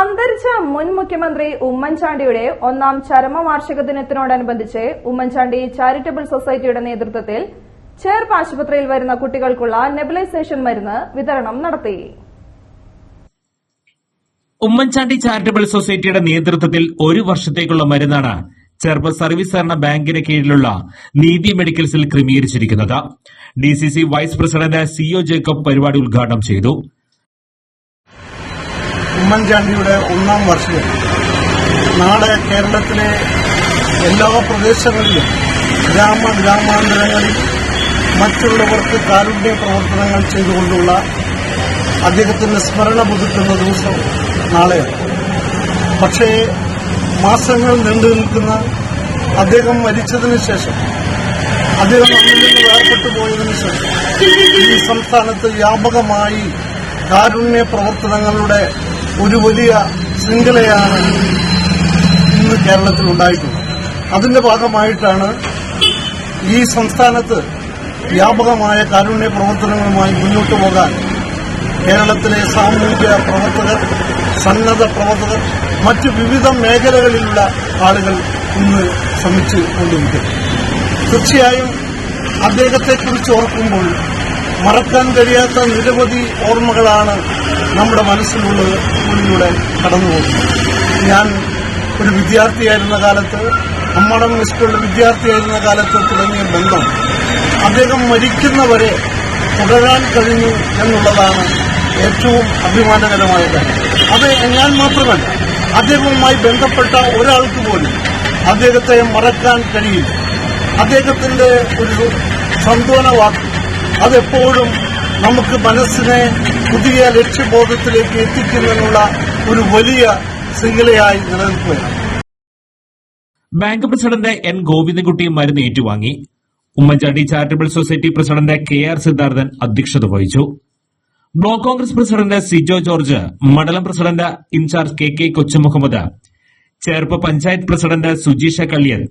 അന്തരിച്ച മുൻ മുഖ്യമന്ത്രി ഉമ്മൻചാണ്ടിയുടെ ഒന്നാം ചരമവാർഷിക ദിനത്തിനോടനുബന്ധിച്ച് ഉമ്മൻചാണ്ടി ചാരിറ്റബിൾ സൊസൈറ്റിയുടെ നേതൃത്വത്തിൽ ചേർപ്പ് ആശുപത്രിയിൽ വരുന്ന കുട്ടികൾക്കുള്ള നെബിലൈസേഷൻ മരുന്ന് വിതരണം നടത്തി. ഉമ്മൻചാണ്ടി ചാരിറ്റബിൾ സൊസൈറ്റിയുടെ നേതൃത്വത്തിൽ ഒരു വർഷത്തേക്കുള്ള മരുന്നാണ് ചെറുപ്പ സർവീസ് സഹകരണ ബാങ്കിന് കീഴിലുള്ള നീതി മെഡിക്കൽസിൽ ക്രമീകരിച്ചിരിക്കുന്നത്. D C C vice president CO Jacob പരിപാടി ഉദ്ഘാടനം ചെയ്തു. ഉമ്മൻചാണ്ടിയുടെ ഒന്നാം വർഷം. നാളെ കേരളത്തിലെ എല്ലാ പ്രദേശങ്ങളിലും ഗ്രാമ ഗ്രാമാന്തരങ്ങളിൽ മറ്റുള്ളവർക്ക് കാരുണ്യ പ്രവർത്തനങ്ങൾ ചെയ്തുകൊണ്ടുള്ള അദ്ദേഹത്തിന്റെ സ്മരണ പുതുക്കുന്ന ദിവസം നാളെയാണ്. പക്ഷേ മാസങ്ങൾ നീണ്ടു നിൽക്കുന്ന അദ്ദേഹം മരിച്ചതിന് ശേഷം അദ്ദേഹം നമ്മിൽ നിന്ന് വേർപെട്ടു പോയതിനു ശേഷം ഈ സംസ്ഥാനത്ത് വ്യാപകമായി കാരുണ്യ പ്രവർത്തനങ്ങളുടെ ഒരു വലിയ ശൃംഖലയാണ് ഇന്ന് കേരളത്തിൽ ഉണ്ടായിട്ടുള്ളത്. അതിന്റെ ഭാഗമായിട്ടാണ് ഈ സംസ്ഥാനത്ത് വ്യാപകമായ കാരുണ്യ പ്രവർത്തനങ്ങളുമായി മുന്നോട്ടു പോകാൻ കേരളത്തിലെ സാമൂഹിക പ്രവർത്തകർ സന്നദ്ധ പ്രവർത്തകർ മറ്റ് വിവിധ മേഖലകളിലുള്ള ആളുകൾ ഇന്ന് ശ്രമിച്ചു കൊണ്ടിരിക്കുന്നു തീർച്ചയായും അദ്ദേഹത്തെക്കുറിച്ച് ഓർക്കുമ്പോൾ മറക്കാൻ കഴിയാത്ത നിരവധി ഓർമ്മകളാണ് നമ്മുടെ മനസ്സിലുള്ളത് ഉള്ളിലൂടെ കടന്നുപോകുന്നത് ഞാൻ ഒരു വിദ്യാർത്ഥിയായിരുന്ന കാലത്ത് അമ്മടം സ്കൂളിൽ വിദ്യാർത്ഥിയായിരുന്ന കാലത്ത് തുടങ്ങിയ ബന്ധം അദ്ദേഹം മരിക്കുന്നവരെ തുടരാൻ കഴിഞ്ഞു എന്നുള്ളതാണ് ഏറ്റവും അഭിമാനകരമായ കാര്യം. അത് ഞാൻ മാത്രമല്ല അദ്ദേഹവുമായി ബന്ധപ്പെട്ട ഒരാൾക്ക് പോലും അദ്ദേഹത്തെ മറക്കാൻ കഴിയില്ല. അദ്ദേഹത്തിന്റെ ഒരു സന്ത്വന വാക്ക് അതെപ്പോഴും നമുക്ക് മനസ്സിനെ പുതിയ ലക്ഷ്യബോധത്തിലേക്ക് എത്തിക്കുന്നതിനുള്ള ഒരു വലിയ ശൃംഖലയായി നിലനിൽക്കുകയാണ്. ബാങ്ക് പ്രസിഡന്റ് എൻ ഗോവിന്ദൻകുട്ടി മരുന്ന് ഏറ്റുവാങ്ങി. Oommen Chandy charitable society president K R Siddharthan അധ്യക്ഷത വഹിച്ചു. ബ്ലോക്ക് കോൺഗ്രസ് പ്രസിഡന്റ് സിജോ ജോർജ് മണ്ഡലം president in charge K K Kochumuhammad Cherpu panchayat president Sujeesha Kalliyan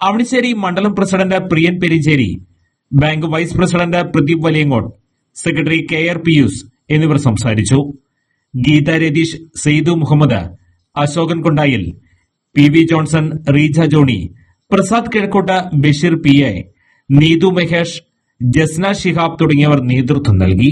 Avanissery മണ്ഡലം president Priyan Perincherry bank vice president Pradeep Valiyangott secretary K R Pius എന്നിവർ സംസാരിച്ചു. Geetha Ratheesh Saidu Muhammad Ashokan Kondayil P V Johnson Reeja Johny Prasad Kizhakkott Basheer P A Neethu Mahesh Jasna Shihab തുടങ്ങിയവർ നേതൃത്വം നൽകി.